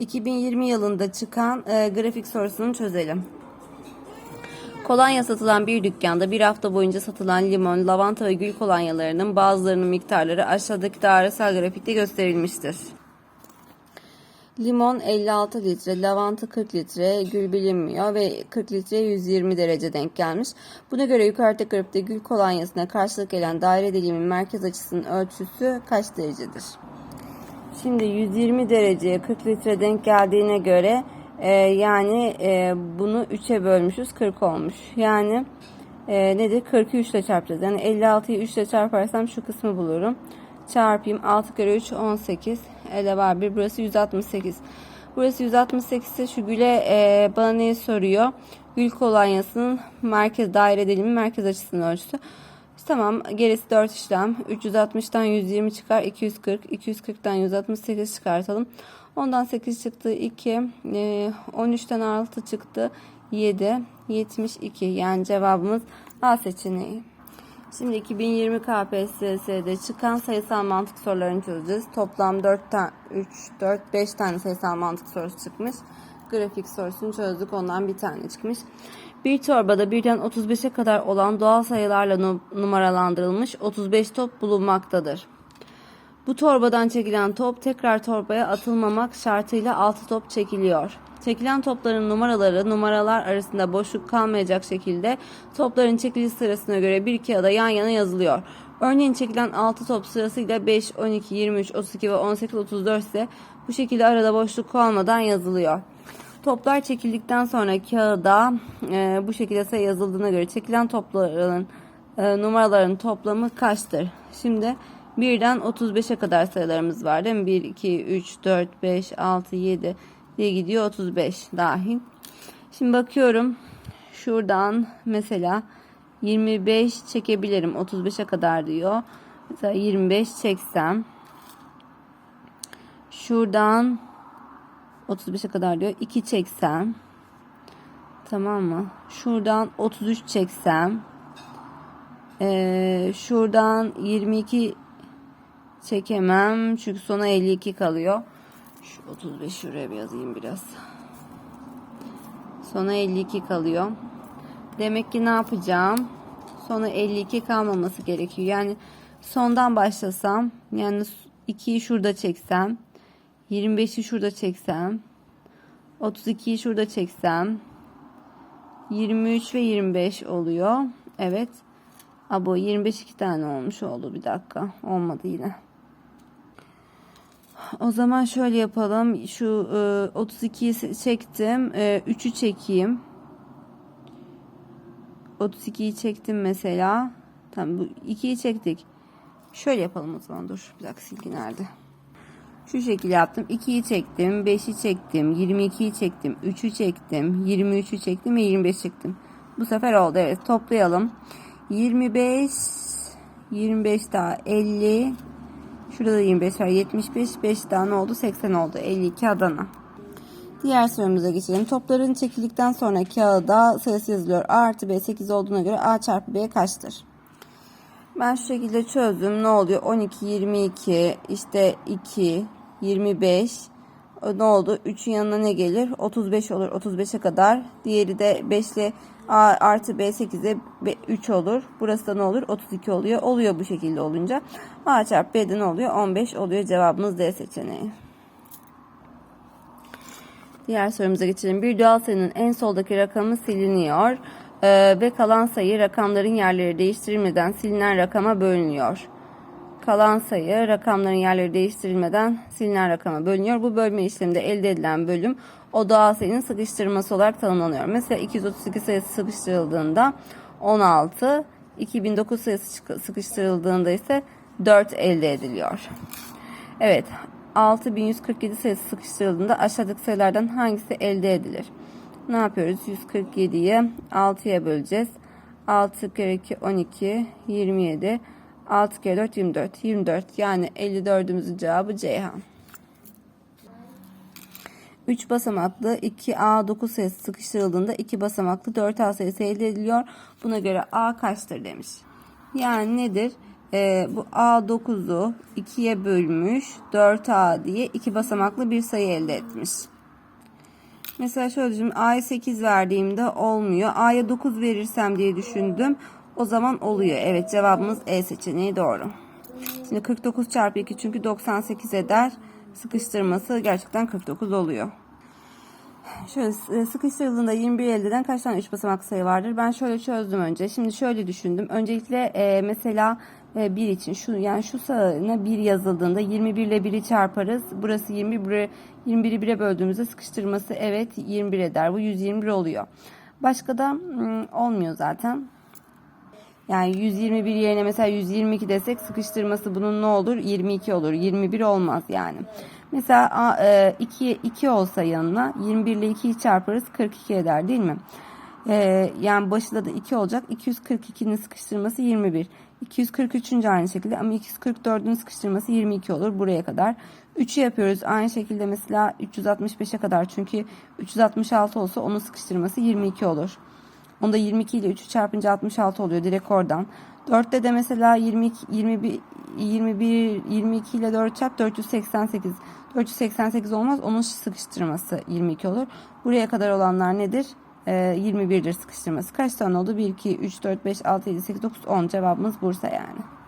2020 yılında çıkan e, grafik sorusunu çözelim. Kolonya satılan bir dükkanda bir hafta boyunca satılan limon, lavanta ve gül kolonyalarının bazılarının miktarları aşağıdaki dairesel grafikte gösterilmiştir. Limon 56 litre, lavanta 40 litre, gül bilinmiyor ve 40 litre 120 derece denk gelmiş. Buna göre yukarıdaki grafikte gül kolonyasına karşılık gelen daire dilimin merkez açısının ölçüsü kaç derecedir? Şimdi 120 dereceye 40 litre denk geldiğine göre e, yani e, bunu 3'e bölmüşüz 40 olmuş. Yani e, nedir? 40'ı 3 ile çarpacağız. Yani 56'yı 3 ile çarparsam şu kısmı bulurum. Çarpayım 6 kere 3 18. Ele var 1 burası 168. Burası 168 ise şu güle e, bana neyi soruyor? Gül kolonyasının merkez daire dilimi merkez açısının ölçüsü. Tamam gerisi 4 işlem. 360'tan 120 çıkar 240. 240'tan 168 çıkartalım. Ondan 8 çıktı 2. E, 13'ten 6 çıktı 7. 72 yani cevabımız A seçeneği. Şimdi 2020 KPSS'de çıkan sayısal mantık sorularını çözeceğiz. Toplam 4 tane 3 4 5 tane sayısal mantık sorusu çıkmış. Grafik sorusunu çözdük. Ondan bir tane çıkmış. Bir torbada birden 35'e kadar olan doğal sayılarla nu- numaralandırılmış 35 top bulunmaktadır. Bu torbadan çekilen top tekrar torbaya atılmamak şartıyla 6 top çekiliyor. Çekilen topların numaraları numaralar arasında boşluk kalmayacak şekilde topların çekiliş sırasına göre bir kağıda yan yana yazılıyor. Örneğin çekilen 6 top sırasıyla 5, 12, 23, 32 ve 18, 34 ise bu şekilde arada boşluk kalmadan yazılıyor. Toplar çekildikten sonra kağıda e, bu şekilde sayı yazıldığına göre çekilen topların e, numaraların toplamı kaçtır? Şimdi 1'den 35'e kadar sayılarımız var değil mi? 1, 2, 3, 4, 5, 6, 7 diye gidiyor 35 dahil. Şimdi bakıyorum şuradan mesela 25 çekebilirim 35'e kadar diyor. Mesela 25 çeksem şuradan 35'e kadar diyor 2 çeksem tamam mı? Şuradan 33 çeksem ee, şuradan 22 çekemem çünkü sona 52 kalıyor. Şu 35 şuraya bir yazayım biraz. Sona 52 kalıyor. Demek ki ne yapacağım? Sona 52 kalmaması gerekiyor. Yani sondan başlasam yani 2'yi şurada çeksem 25'i şurada çeksem 32'yi şurada çeksem 23 ve 25 oluyor. Evet. Abo 25 iki tane olmuş oldu bir dakika. Olmadı yine. O zaman şöyle yapalım. Şu e, 32'yi çektim. E, 3'ü çekeyim. 32'yi çektim mesela. Tamam bu 2'yi çektik. Şöyle yapalım o zaman. Dur bir dakika silgi nerede? Şu şekilde yaptım. 2'yi çektim. 5'i çektim. 22'yi çektim. 3'ü çektim. 23'ü çektim ve 25 çektim. Bu sefer oldu. Evet toplayalım. 25 25 daha 50 Şurada da 25 var. 75 5 daha ne oldu? 80 oldu. 52 Adana. Diğer sorumuza geçelim. Topların çekildikten sonra kağıda sayısı yazılıyor. A artı B 8 olduğuna göre A çarpı B kaçtır? Ben şu şekilde çözdüm. Ne oluyor? 12, 22, işte 2, 25. O Ne oldu? 3'ün yanına ne gelir? 35 olur. 35'e kadar. Diğeri de 5 ile A artı B 8'e 3 olur. Burası da ne olur? 32 oluyor. Oluyor bu şekilde olunca. A çarpı B'de ne oluyor? 15 oluyor. Cevabımız D seçeneği. Diğer sorumuza geçelim. Bir doğal sayının en soldaki rakamı siliniyor ee, ve kalan sayı rakamların yerleri değiştirilmeden silinen rakama bölünüyor. Kalan sayı rakamların yerleri değiştirilmeden silinen rakama bölünüyor. Bu bölme işleminde elde edilen bölüm o doğal sayının sıkıştırması olarak tanımlanıyor. Mesela 232 sayısı sıkıştırıldığında 16, 2009 sayısı sıkıştırıldığında ise 4 elde ediliyor. Evet, 6147 sayısı sıkıştırıldığında aşağıdaki sayılardan hangisi elde edilir? Ne yapıyoruz? 147'yi 6'ya böleceğiz. 6 kere 2 12 27 6 kere 4 24 24 yani 54'ümüzün cevabı Ceyhan. 3 basamaklı 2A9 sayısı sıkıştırıldığında 2 basamaklı 4A sayısı elde ediliyor. Buna göre A kaçtır demiş. Yani nedir? Ee, bu A9'u 2'ye bölmüş 4A diye iki basamaklı bir sayı elde etmiş. Mesela şöyle düşündüm. A'ya 8 verdiğimde olmuyor. A'ya 9 verirsem diye düşündüm. O zaman oluyor. Evet cevabımız E seçeneği doğru. Şimdi 49 çarpı 2 çünkü 98 eder. Sıkıştırması gerçekten 49 oluyor. Şöyle e, sıkıştırıldığında 21 elde eden kaç tane 3 basamaklı sayı vardır? Ben şöyle çözdüm önce. Şimdi şöyle düşündüm. Öncelikle e, mesela e, 1 için şu yani şu sayına 1 yazıldığında 21 ile 1'i çarparız. Burası 20, buraya 21'i 1'e böldüğümüzde sıkıştırması evet 21 eder. Bu 121 oluyor. Başka da hmm, olmuyor zaten. Yani 121 yerine mesela 122 desek sıkıştırması bunun ne olur? 22 olur. 21 olmaz yani. Mesela 2, 2 olsa yanına 21 ile 2'yi çarparız 42 eder değil mi? E, yani başında da 2 olacak. 242'nin sıkıştırması 21. 243. aynı şekilde ama 244'ün sıkıştırması 22 olur buraya kadar. 3'ü yapıyoruz aynı şekilde mesela 365'e kadar çünkü 366 olsa onun sıkıştırması 22 olur. Onda 22 ile 3'ü çarpınca 66 oluyor direkt oradan. 4'te de mesela 22, 21, 21, 22 ile 4 çarp 488. 488 olmaz onun sıkıştırması 22 olur. Buraya kadar olanlar nedir? Ee, 21'dir sıkıştırması. Kaç tane oldu? 1, 2, 3, 4, 5, 6, 7, 8, 9, 10 cevabımız Bursa yani.